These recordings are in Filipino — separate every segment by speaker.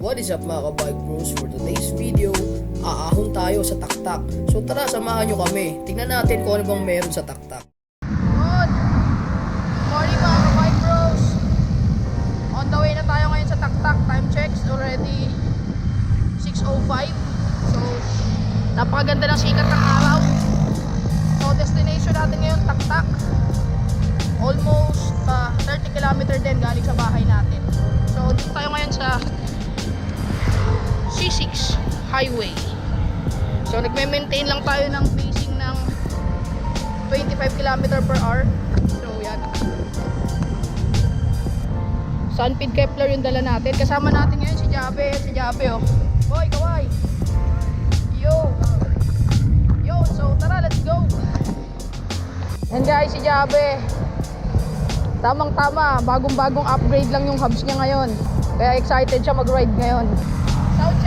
Speaker 1: What is up mga kabike bros? For today's video, aahon tayo sa taktak. So tara, samahan nyo kami. Tingnan natin kung ano bang meron sa taktak.
Speaker 2: Good morning mga ka-bike bros On the way na tayo ngayon sa Taktak Time checks already 6.05 So napakaganda ng sikat ng araw So destination natin ngayon Taktak Almost uh, 30 km din galing sa bahay natin So dito tayo ngayon sa C6 Highway So nagme-maintain lang tayo ng pacing ng 25 km per hour. So, yan. Sunpid Kepler yung dala natin. Kasama natin ngayon si Jabe. Si Jabe, oh. Hoy, kaway. Yo. Yo, so tara, let's go. Yan guys, si Jabe. Tamang-tama, bagong-bagong upgrade lang yung hubs niya ngayon. Kaya excited siya mag-ride ngayon. Sound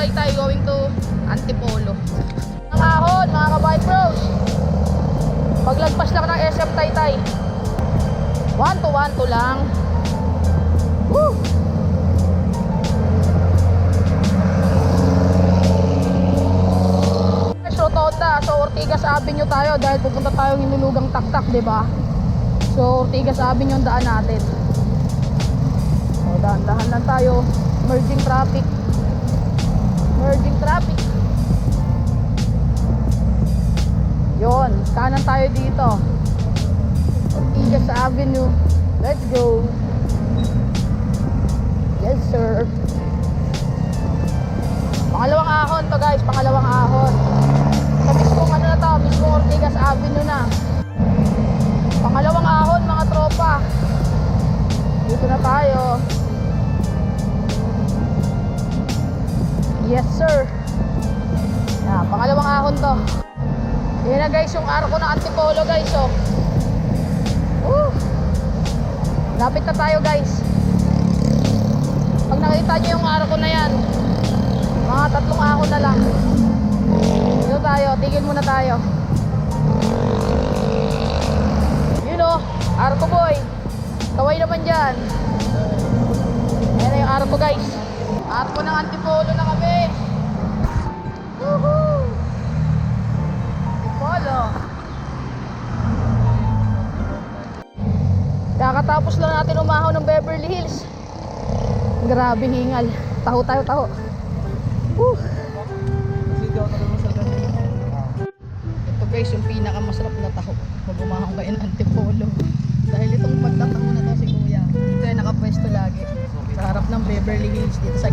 Speaker 2: SM Taytay going to Antipolo. Ang ahon, mga kabike bros. Paglagpas lang ng SM Taytay. One to one to lang. Woo! Rotonda. So, Ortigas Avenue tayo dahil pupunta tayo hinulugang taktak, di ba? So, Ortigas Avenue yung daan natin. So, dahan-dahan lang tayo. Merging traffic. Merging traffic. Yon, kanan tayo dito. Ortigas Avenue. Let's go. Yes, sir. Pangalawang ahon to guys, pangalawang ahon. Sa mismong ano na to, mismong Ortigas Avenue na. Pangalawang ahon mga tropa. Dito na tayo. Yes, sir. Yeah, pangalawang ahon to. Yan na guys, yung arko ng Antipolo guys, oh. Woo! Lapit na tayo guys. Pag nakita nyo yung arko na yan, mga tatlong ako na lang. Dito tayo, tigil muna tayo. You know, arko boy. Kaway naman dyan. Ayan na yung arko guys. Arko ng Antipolo na kami. Woohoo! Antipolo. Kakatapos lang natin umahaw ng Beverly Hills. Grabe hingal. Taho tayo, taho. Woo. Ito guys, yung pinakamasarap na taho. Pag umahaw kayo ng Antipolo. Dahil itong pagtataho na to si Kuya. Dito ay nakapwesto lagi. Sa harap ng Beverly Hills. Dito sa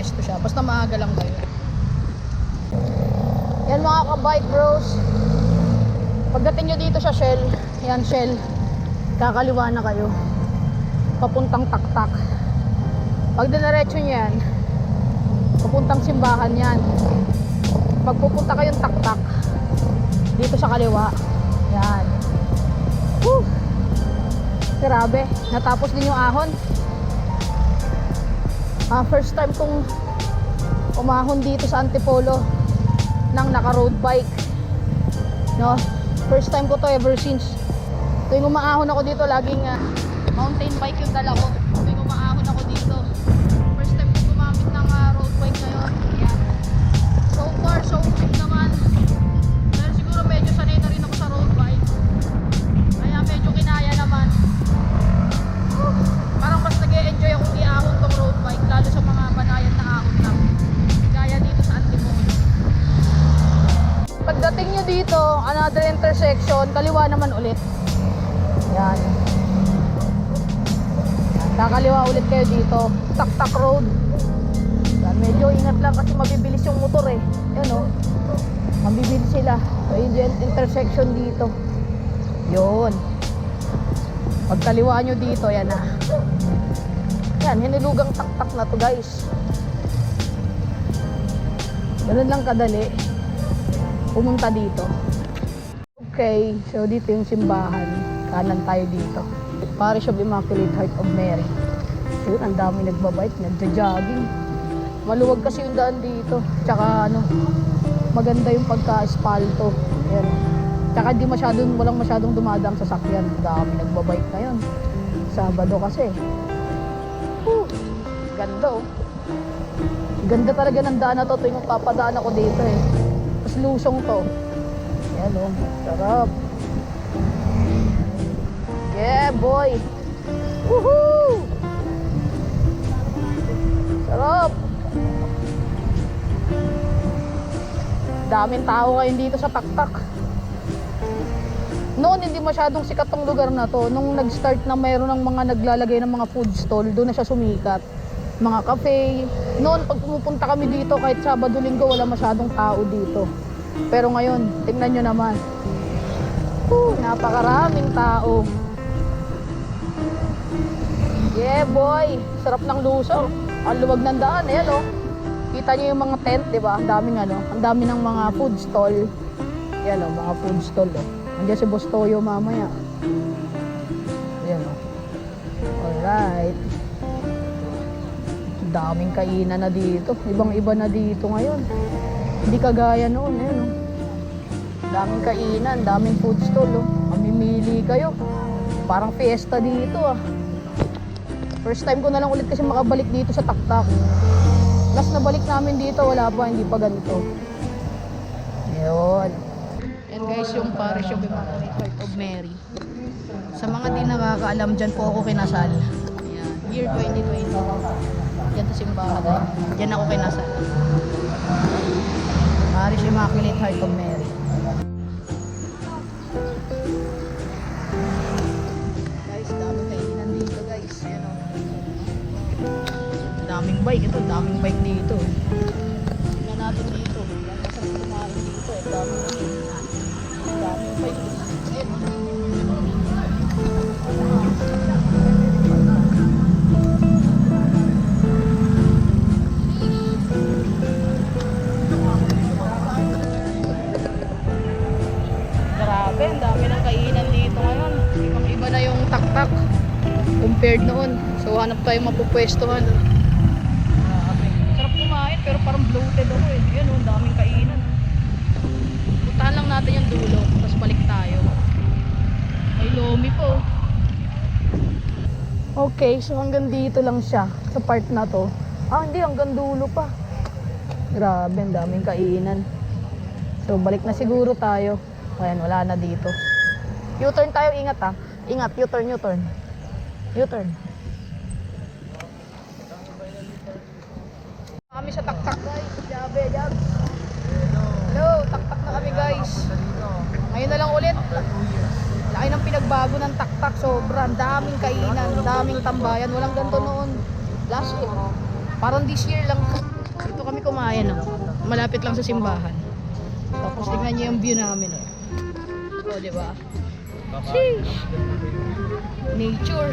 Speaker 2: Nakapwesto siya. Basta maaga lang kayo. Yan mga ka-bike bros. Pagdating nyo dito sa Shell, yan Shell, kakaliwa na kayo. Papuntang taktak. Pag dinaretso nyo yan, papuntang simbahan yan. Pag pupunta kayong taktak, dito sa kaliwa, yan. Woo! Grabe, natapos din yung ahon. Ah, first time kong umahon dito sa Antipolo ng naka-road bike. No? First time ko to ever since. Tuwing umaahon ako dito, laging ah, mountain bike yung dala ko. Pagdating nyo dito, another intersection, kaliwa naman ulit. Yan. Kakaliwa ulit kayo dito. Taktak Road. Yan, Medyo ingat lang kasi mabibilis yung motor eh. Yan o. Mabibilis sila. Ayun yung intersection dito. Yun. Pagkaliwa nyo dito, yan na. Yan, hinilugang taktak na to guys. Ganun lang kadali. Pumunta dito. Okay, so dito yung simbahan. Kanan tayo dito. Parish of Immaculate Heart of Mary. Yun, ang dami nagbabike, nagja-jogging. Maluwag kasi yung daan dito. Tsaka ano, maganda yung pagka-espalto. Yan. Tsaka di masyadong, walang masyadong dumadang sasakyan. Dami nagbabike ngayon. Sabado kasi. Whew, ganda oh. Ganda talaga ng daan na to tuwing papadaan ako dito eh. Tapos lusong to. Yan oh, sarap. Yeah boy. Woohoo! Sarap. Daming tao ngayon dito sa Taktak. Noon hindi masyadong sikat tong lugar na to. Nung nag-start na mayroon ng mga naglalagay ng mga food stall, doon na siya sumikat. Mga cafe. Noon pag pumupunta kami dito kahit Sabado Linggo wala masyadong tao dito. Pero ngayon, tingnan nyo naman. Whew, napakaraming tao. Yeah boy, sarap ng luso. Ang luwag ng daan, ayan oh. Kita niyo yung mga tent, 'di ba? Ang daming ano, ang dami ng mga food stall. Yan oh, mga food stall oh. Andiyan si Boss Toyo mamaya. Daming kainan na dito. Ibang-iba na dito ngayon. Hindi kagaya noon, ayan oh. Daming kainan, daming food stall oh. Mamimili kayo. Parang fiesta dito ah. First time ko na lang ulit kasi makabalik dito sa Taktak. Last na balik namin dito, wala pa, hindi pa ganito. Yun. Yan guys, yung parish of Immaculate Heart of Mary. Sa mga di nakakaalam, dyan po ako kinasal. Yan. Year 2020. Yan sa simbahan. eh. Dyan ako kinasal. Parish Immaculate Heart of Mary. Guys, dami kainan dito guys. Yan o. Daming bike. Ito, daming bike dito. Tingnan natin dito. Yan, masarap kumain dito. eh. Daming daming compared noon. So hanap tayo mapupwestuhan. Sarap kumain pero parang bloated ako eh. Yan oh, daming kainan. Puntahan lang natin yung dulo, tapos balik tayo. May lomi po. Okay, so hanggang dito lang siya sa part na to. Ah, hindi, hanggang dulo pa. Grabe, ang daming kainan. So, balik na siguro tayo. Ayan, wala na dito. U-turn tayo, ingat ah. Ingat, U-turn, U-turn. U-turn. Kami sa taktak guys. Jab. Hello, taktak na kami guys. Ngayon na lang ulit. Laki ng pinagbago ng taktak. Sobrang daming kainan, daming tambayan. Walang ganito noon. Last year. Parang this year lang. Dito kami kumain. No? Malapit lang sa simbahan. Tapos tingnan niyo yung view namin. Oh. O, di ba? Sheesh. Nature.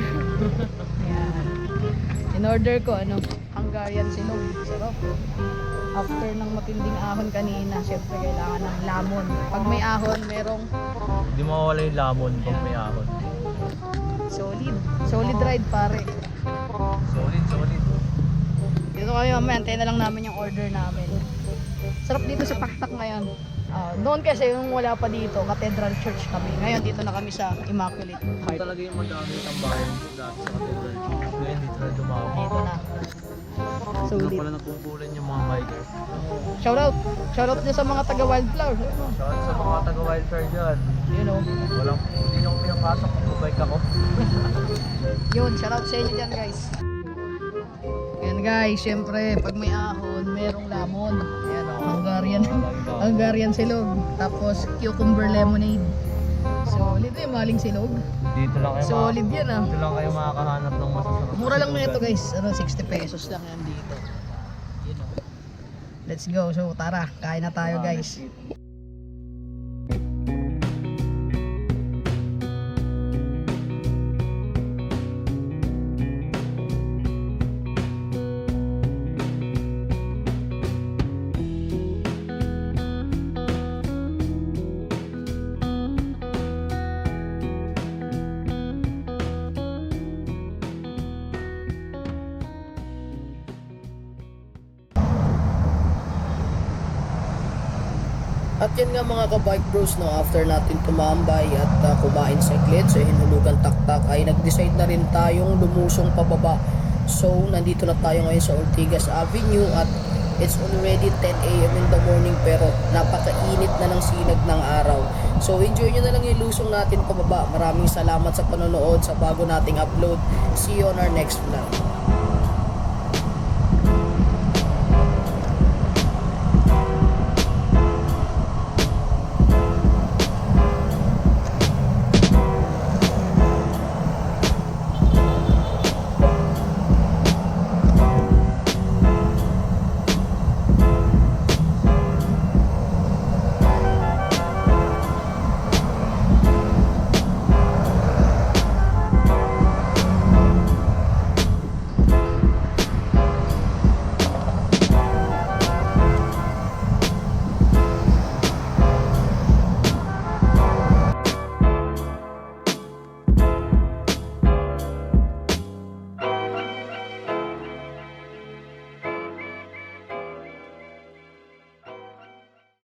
Speaker 2: In order ko, ano, Hungarian sinog. Sarap. After ng matinding ahon kanina, syempre kailangan ng lamon. Pag may ahon, merong
Speaker 3: Hindi mawawala yung lamon pag may ahon.
Speaker 2: solid. Solid ride, pare.
Speaker 3: Solid, solid.
Speaker 2: Dito kayo, mamaya, antayin na lang namin yung order namin. Sarap dito sa Taktak ngayon. Ah, noon kasi yung wala pa dito, Cathedral Church kami. Ngayon dito na kami sa Immaculate
Speaker 3: Ito
Speaker 2: Heart.
Speaker 3: talaga yung madami ng bayan dati sa Cathedral Church. Ngayon dito na dumawa.
Speaker 2: Dito na.
Speaker 3: Dito
Speaker 2: Solid.
Speaker 3: pala nagpumpulan yung mga bikers.
Speaker 2: Shout out. Shout out sa mga taga Wildflower.
Speaker 3: Shout out sa mga taga wildfire dyan.
Speaker 2: You know.
Speaker 3: Walang, hindi nyo ako pinapasok kung bike ako.
Speaker 2: Yun, shout out sa inyo dyan guys. Yan guys, syempre pag may ahon, merong lamon. Yan o, Hungarian. Hungarian silog. Tapos cucumber lemonade. Solid eh, maling silog.
Speaker 3: Dito lang kayo
Speaker 2: Solid yan ah.
Speaker 3: Dito lang kayo makakahanap ng masasarap.
Speaker 2: Mura lang na ito guys. Ano, 60 pesos lang yan dito. Let's go. So tara, kain na tayo guys.
Speaker 1: At yan nga mga ka-bike bros, no, after natin tumambay at uh, kumain sa Glen, sa Hinulugan Taktak, ay nag-decide na rin tayong lumusong pababa. So, nandito na tayo ngayon sa Ortigas Avenue at it's already 10 a.m. in the morning pero napakainit na ng sinag ng araw. So, enjoy nyo na lang yung lusong natin pababa. Maraming salamat sa panonood sa bago nating upload. See you on our next vlog.